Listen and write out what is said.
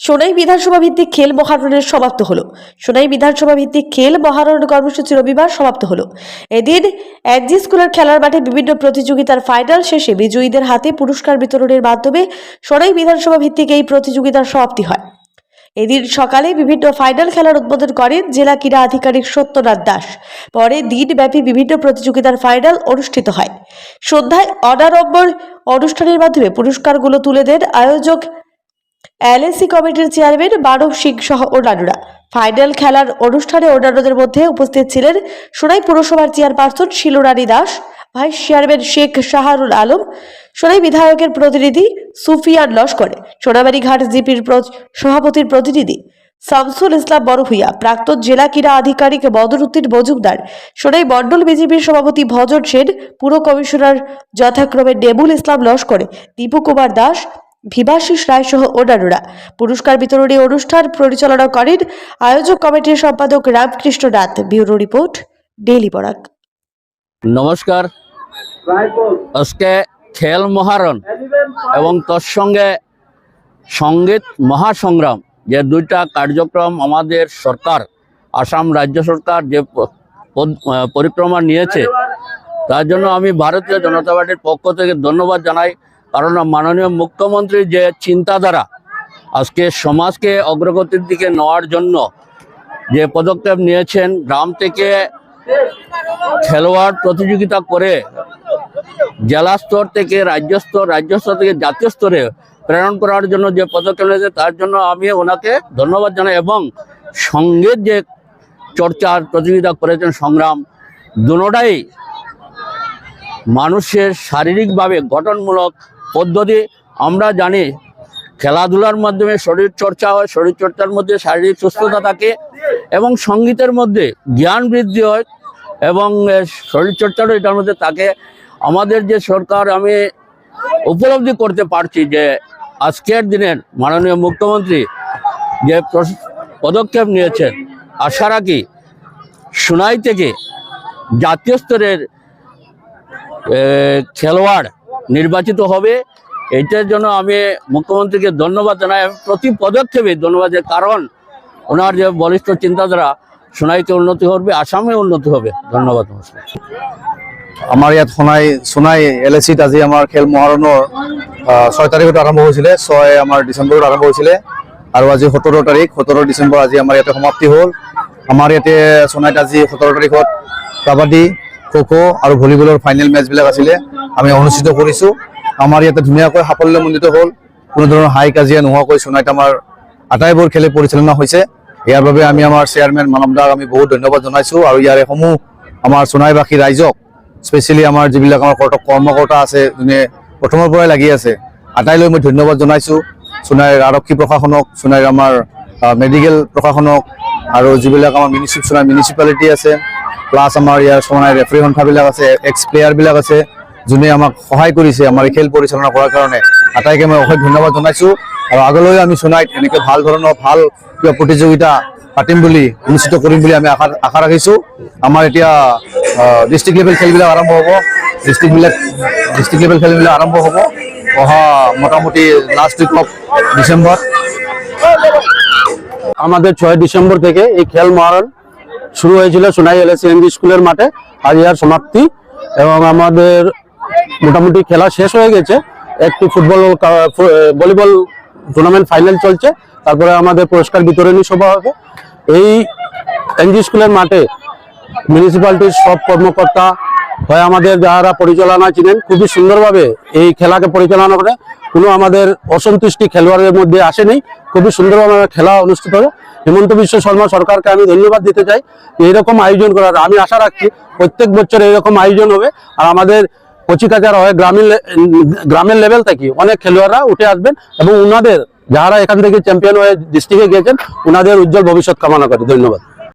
সোনাই বিধানসভা ভিত্তিক খেল মহারণের সমাপ্ত হলো। সোনাই বিধানসভা ভিত্তিক খেল মহারণ কর্মসূচি রবিবার সমাপ্ত হলো। এদিন এনজি স্কুলের খেলার মাঠে বিভিন্ন প্রতিযোগিতার ফাইনাল শেষে বিজয়ীদের হাতে পুরস্কার বিতরণের মাধ্যমে সোনাই বিধানসভা ভিত্তিক এই প্রতিযোগিতার সমাপ্তি হয়। এদিন সকালে বিভিন্ন ফাইনাল খেলার উদ্বোধন করেন জেলা ক্রীড়া আধিকারিক সত্যনাথ দাস। পরে দিনব্যাপী বিভিন্ন প্রতিযোগিতার ফাইনাল অনুষ্ঠিত হয়। সন্ধ্যায় অনারম্বর অনুষ্ঠানের মাধ্যমে পুরস্কারগুলো তুলে দেন আয়োজক এলএসি কমিটির চেয়ারম্যান মানব সিং সহ অন্যান্যরা। ফাইনাল খেলার অনুষ্ঠানে অন্যান্যদের মধ্যে উপস্থিত ছিলেন সোনাই পুরসভার chairperson Shilurani Das, vice chairman Sheikh Shahrul Alam, Sonai বিধায়কের প্রতিনিধি সুফিয়ান লস্কর, সোনাবাড়ি ঘাট জিপির সভাপতির প্রতিনিধি শামসুল ইসলাম বড়ভূইয়া প্রাক্তন জেলা ক্রীড়া আধিকারিক বদরুদ্দিন মজুমদার, সোনাই মণ্ডল বিজেপির সভাপতি ভজন সেন, পুর কমিশনার যথাক্রমে নেবুল ইসলাম লস্কর, দীপু কুমার দাস ভিবাশিস রায় সহ অন্যান্যরা। পুরস্কার বিতরণী অনুষ্ঠান পরিচালনা করেন আয়োজক কমিটির সম্পাদক Ramkrishna Nath. Bureau report, daily Barak. নমস্কার। আজকে খেল মহারণ এবং তোর সঙ্গে সংগীত মহাসংগ্রাম, যে দুইটা কার্যক্রম আমাদের সরকার, আসাম রাজ্য সরকার যে পরিক্রমা নিয়েছে, তার জন্য আমি ভারতীয় জনতা পার্টির পক্ষ থেকে ধন্যবাদ জানাই। কারণ মাননীয় মুখ্যমন্ত্রী যে চিন্তাধারা আজকে সমাজকে অগ্রগতির দিকে নেওয়ার জন্য যে পদক্ষেপ নিয়েছেন, গ্রাম থেকে খেলোয়াড় প্রতিযোগিতা করে জেলা স্তর থেকে রাজ্য স্তর রাজ্য স্তর থেকে জাতীয় স্তরে প্রেরণ করার জন্য যে পদক্ষেপ নিয়েছে, তার জন্য আমি ওনাকে ধন্যবাদ জানাই এবং সংগীত যে চর্চার প্রতিযোগিতা করেছেন সংগ্রাম, দুটাই মানুষের শারীরিকভাবে গঠনমূলক পদ্ধতি আমরা জানি, খেলাধুলার মাধ্যমে শরীর চর্চা হয়, শরীর চর্চার মধ্যে শারীরিক সুস্থতা থাকে এবং সঙ্গীতের মধ্যে জ্ঞান বৃদ্ধি হয় এবং শরীরচর্চারও এটার মধ্যে থাকে। আমাদের যে সরকার আমি উপলব্ধি করতে পারছি যে, আজকের দিনের মাননীয় মুখ্যমন্ত্রী যে পদক্ষেপ নিয়েছেন, আশা রাখি সুনাই থেকে জাতীয় স্তরের খেলোয়াড় নির্বাচিত হবে। এটার জন্য আমি মুখ্যমন্ত্রীকে ধন্যবাদ জানাই। প্রতি পদক্ষেপে ধন্যবাদ। কারণ ওনার যে বলিষ্ঠ চিন্তাধারা সোনাইতে উন্নতি হবে, আসামে উন্নতি হবে। ধন্যবাদ, নমস্কার। আমাৰ ইয়াত সোণাই সোণাই এল এ চিত আজি আমাৰ খেল মহাৰণৰ ছয় তাৰিখত আৰম্ভ হৈছিলে, ছয় আমাৰ ডিচেম্বৰত আৰম্ভ হৈছিলে। আৰু আজি সোতৰ তাৰিখ, সোতৰ ডিচেম্বৰ আজি আমাৰ ইয়াতে সমাপ্তি হ'ল। আমাৰ ইয়াতে সোণাইত আজি সোতৰ তাৰিখত কাবাডী খো খো আৰু ভলীবলৰ ফাইনেল মেচবিলাক আছিলে। আমি অনুষ্ঠিত কৰিছোঁ। আমাৰ ইয়াতে ধুনীয়াকৈ সাফল্যমণ্ডিত হ'ল। কোনো ধৰণৰ হাই কাজিয়া নোহোৱাকৈ সোণাইত আমাৰ আটাইবোৰ খেলে পৰিচালনা হৈছে। ইয়াৰ বাবে আমি আমাৰ চেয়াৰমেন মানৱ আমি বহুত ধন্যবাদ জনাইছোঁ আৰু ইয়াৰে সমূহ আমাৰ সোণাইবাসী ৰাইজক স্পেচিয়েলি আমাৰ যিবিলাক আমাৰ কৰ্ত- কৰ্মকৰ্তা আছে, যোনে প্ৰথমৰ পৰাই লাগি আছে, আটাইলৈ মই ধন্যবাদ জনাইছোঁ। সোণাইৰ আৰক্ষী প্ৰশাসনক সোণাইৰ আমাৰ মেডিকেল প্ৰশাসনক আৰু যিবিলাক আমাৰ মিউনিচিপ সোণাই মিউনিচিপালিটি আছে প্লাছ আমাৰ ইয়াৰ সোণাই ৰেফাৰী সন্থাবিলাক আছে এক্স প্লেয়াৰবিলাক আছে। যোনে আমাক সহায় কৰিছে আমাৰ এই খেল পৰিচালনা কৰাৰ কাৰণে। আটাইকে মই অশেষ ধন্যবাদ জনাইছোঁ। আৰু আগলৈ আমি সোণাইত এনেকৈ ভালো ধৰণৰ, ভালো কিবা প্ৰতিযোগিতা পাতিম বুলি, অনুষ্ঠিত কৰিম বুলি আমি আশা আশা ৰাখিছোঁ। আমাৰ এতিয়া ডিষ্ট্ৰিক্ট লেভেল খেলবিলাক আৰম্ভ হ'ব। ডিষ্ট্ৰিক্টবিলাক ডিষ্ট্ৰিক্ট লেভেল খেলবিলাক আৰম্ভ হ'ব। অহা মোটামুটি লাষ্ট উইক অফ ডিচেম্বৰ আমাদের ছয় ডিসেম্বর থেকে এই খেল মহারণ শুরু হয়েছিল সোনাই এল এনজি স্কুলের মাঠে। আজ ইয়ার সমাপ্তি। এবং আমাদের মোটামুটি খেলা শেষ হয়ে গেছে। একটি ফুটবল ভলিবল টুর্নামেন্ট ফাইনাল চলছে। তারপরে আমাদের পুরস্কার বিতরণী সভা হবে। এই এনজি স্কুলের মাঠে মিউনিসিপ্যালিটির সব কর্মকর্তা হয় আমাদের যারা পরিচালনা ছিলেন, খুবই সুন্দরভাবে এই খেলাকে পরিচালনা করে। কোনো আমাদের অসন্তুষ্টি খেলোয়াড়ের মধ্যে আসেনি খুবই সুন্দরভাবে খেলা অনুষ্ঠিত হবে। হেমন্ত বিশ্ব শর্মা সরকারকে আমি ধন্যবাদ দিতে চাই। এইরকম আয়োজন করার, আমি আশা রাখছি প্রত্যেক বছর এইরকম আয়োজন হবে। আর আমাদের কচিকাচার হয় গ্রামীণ গ্রামের লেভেল থেকে অনেক খেলোয়াড়রা উঠে আসবেন এবং ওনাদের যারা এখান থেকে চ্যাম্পিয়ন হয়ে ডিস্ট্রিক্টে গিয়েছেন ওনাদের উজ্জ্বল ভবিষ্যৎ কামনা করি। ধন্যবাদ।